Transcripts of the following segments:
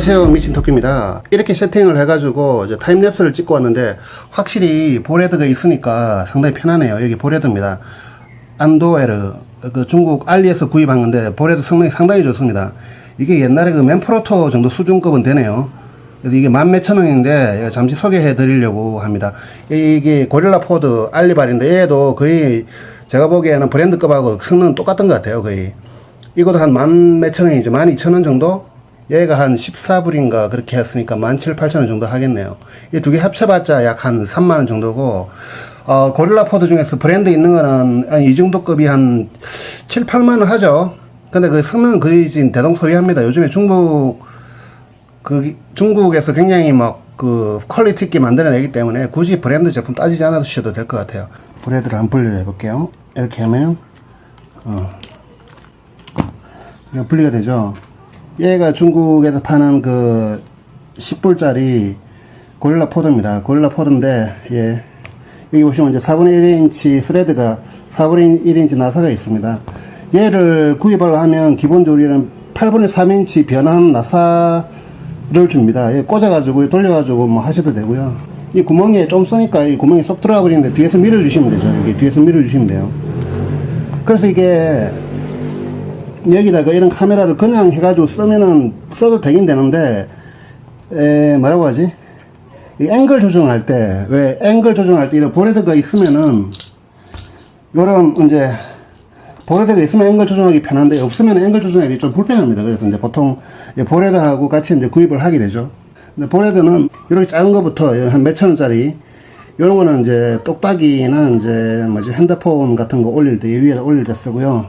안녕하세요 미친 토끼입니다. 이렇게 세팅을 해가지고 타임랩스를 찍고 왔는데 확실히 보레드가 있으니까 상당히 편하네요. 여기 보레드입니다. 안도에르 그 중국 알리에서 구입한 건데 보레드 성능이 상당히 좋습니다. 이게 옛날에 그 맨프로토 정도 수준급은 되네요. 그래서 이게 만 몇천 원인데 잠시 소개해 드리려고 합니다. 이게 고릴라 포드 알리발인데 얘도 거의 제가 보기에는 브랜드급하고 성능은 똑같은 것 같아요 거의. 이것도 한 만 몇천 원이죠. 만 이천 원 정도 얘가 한 14불인가 그렇게 했으니까 17, 8천 원 정도 하겠네요. 이 두 개 합쳐봤자 약 한 3만 원 정도고, 어, 고릴라 포드 중에서 브랜드 있는 거는 한 이 정도 급이 한 7, 8만 원 하죠. 근데 그 성능은 지금 대동소이 합니다. 요즘에 중국, 그, 중국에서 굉장히 막 그 퀄리티 있게 만들어내기 때문에 굳이 브랜드 제품 따지지 않으셔도 될 것 같아요. 브레드를 한 분리를 해볼게요. 이렇게 하면, 어. 분리가 되죠. 얘가 중국에서 파는 그 10불짜리 고릴라 포드입니다. 고릴라 포드인데, 예. 여기 보시면 이제 4분의 1인치 스레드가 4분의 1인치 나사가 있습니다. 얘를 구입을 하면 기본적으로 얘는 8분의 3인치 변환 나사를 줍니다. 얘 꽂아가지고 돌려가지고 뭐 하셔도 되고요. 이 구멍에 좀 쓰니까 이 구멍이 쏙 들어가 버리는데 뒤에서 밀어주시면 되죠. 여기 뒤에서 밀어주시면 돼요. 그래서 이게 여기다가 이런 카메라를 그냥 해가지고 쓰면은 써도 되긴 되는데 에 뭐라고 하지? 이 앵글 조정할 때 왜 앵글 조정할 때 이런 보레드가 있으면은 요런 이제 보레드가 있으면 앵글 조정하기 편한데 없으면 앵글 조정하기 좀 불편합니다. 그래서 이제 보통 이 보레드하고 같이 이제 구입을 하게 되죠. 근데 보레드는 이렇게 작은 거부터 한 몇천 원짜리 요런 거는 이제 똑딱이나 이제 뭐지? 핸드폰 같은 거 올릴 때 위에다 올릴 때 쓰고요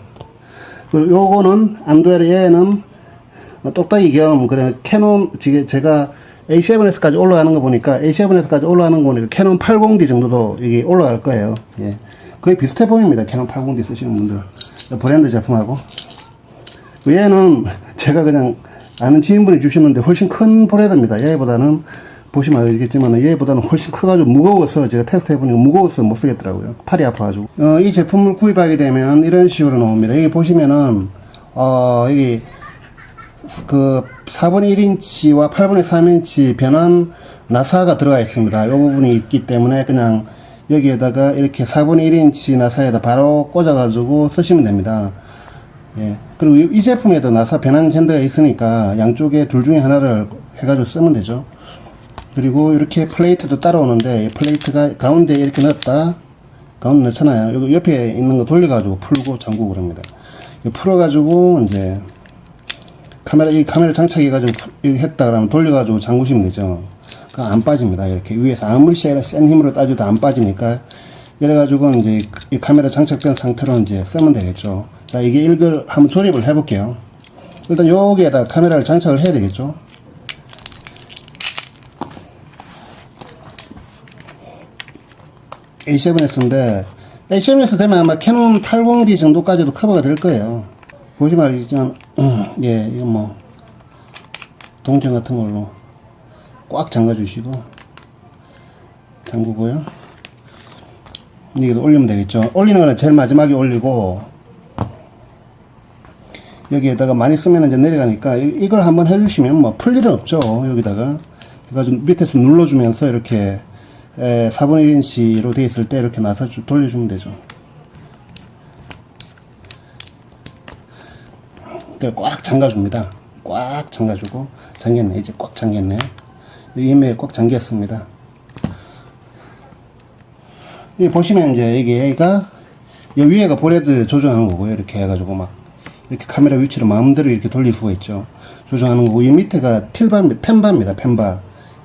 요거는 안드레 얘는 똑딱이 겸 그래 캐논 지금 제가 A7S까지 올라가는 거 보니까 A7S까지 올라가는 거 보니까 캐논 80D 정도도 이게 올라갈 거예요. 예. 거의 비슷해 보입니다. 캐논 80D 쓰시는 분들 브랜드 제품하고 얘는 제가 그냥 아는 지인분이 주셨는데 훨씬 큰 브랜드입니다. 얘보다는 보시면 알겠지만 얘보다는 훨씬 커가지고 무거워서 제가 테스트 해보니까 무거워서 못 쓰겠더라고요. 팔이 아파가지고. 어, 이 제품을 구입하게 되면 이런 식으로 나옵니다. 여기 보시면은 어, 여기 그 4분의 1인치와 8분의 3인치 변환 나사가 들어가 있습니다. 이 부분이 있기 때문에 그냥 여기에다가 이렇게 4분의 1인치 나사에다 바로 꽂아가지고 쓰시면 됩니다. 예. 그리고 이- 이 제품에도 나사 변환 젠더가 있으니까 양쪽에 둘 중에 하나를 해가지고 쓰면 되죠. 그리고 이렇게 플레이트도 따라오는데 이 플레이트가 가운데 이렇게 넣었다. 가운데 넣잖아요. 여기 옆에 있는 거 돌려가지고 풀고 잠그고 그럽니다. 풀어가지고 이제 카메라 이 카메라 장착해가지고 푸- 이렇게 했다 그러면 돌려가지고 잠그시면 되죠. 그안 빠집니다. 이렇게 위에서 아무리 센, 센 힘으로 따져도 안 빠지니까. 이래가지고 이제 이 카메라 장착된 상태로 이제 쓰면 되겠죠. 자 이게 이걸 한번 조립을 해볼게요. 일단 여기에다 카메라를 장착을 해야 되겠죠 A7S인데 A7S 되면 아마 캐논 80D 정도까지도 커버가 될 거예요. 보시면 알겠지만 음, 예 이건 뭐 동전 같은 걸로 꽉 잠가 주시고 잠그고요. 이게 올리면 되겠죠. 올리는 거는 제일 마지막에 올리고 여기에다가 많이 쓰면 이제 내려가니까 이- 이걸 한번 해주시면 뭐 풀 일은 없죠. 여기다가 그래가지고 밑에서 눌러주면서 이렇게 에, 4분의 1인치로 돼 있을 때 이렇게 주- 돌려주면 되죠. 그꽉 잠가줍니다. 꽉 잠가주고 잠겼네. 이제 꽉 잠겼네. 이메에 꽉 잠겼습니다. 이 보시면 이제 이게 얘가 이 위에가 보레드 조정하는 거고요. 이렇게 해가지고 막 이렇게 카메라 위치를 마음대로 이렇게 돌릴 수가 있죠. 조정하는 거고 이 밑에가 틸바 펜바입니다. 펜바.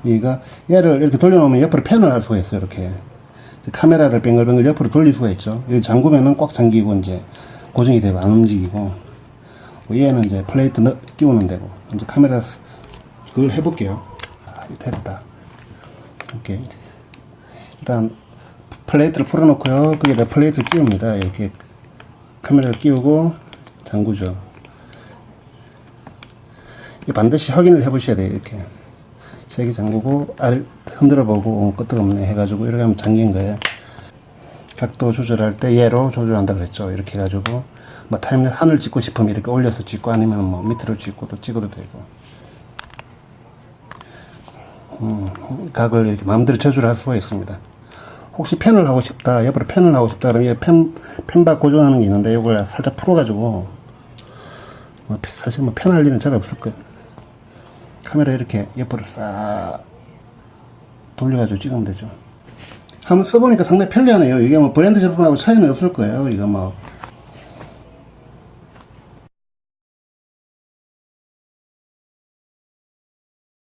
얘가 얘를 이렇게 돌려놓으면 옆으로 펜을 할 수가 있어요. 이렇게 카메라를 뱅글뱅글 옆으로 돌릴 수가 있죠. 여기 잠그면은 꽉 잠기고 이제 고정이 되고 안 움직이고 뭐 얘는 이제 플레이트 넣, 끼우면 되고 이제 카메라 스- 그걸 해볼게요. 아, 됐다. 이렇게 일단 플레이트를 풀어놓고요. 거기다 플레이트 끼웁니다. 이렇게 카메라를 끼우고 잠그죠. 이 반드시 확인을 해보셔야 돼요. 이렇게 세게 잠그고 알 흔들어 보고 어, 끄떡없네 해가지고 이렇게 하면 잠긴 거예요. 각도 조절할 때 얘로 조절한다 그랬죠. 이렇게 해가지고 뭐 타임 하늘 찍고 싶으면 이렇게 올려서 찍고 아니면 뭐 밑으로 찍고도 찍어도 되고 음, 각을 이렇게 마음대로 조절할 수가 있습니다. 혹시 펜을 하고 싶다, 옆으로 펜을 하고 싶다 그러면 펜, 펜박 고정하는 게 있는데 이걸 살짝 풀어가지고 뭐 사실 뭐 펜할 일은 잘 없을 거예요. 카메라 이렇게 옆으로 싹 돌려가지고 찍으면 되죠. 한번 써보니까 상당히 편리하네요. 이게 뭐 브랜드 제품하고 차이는 없을 거예요. 이거 뭐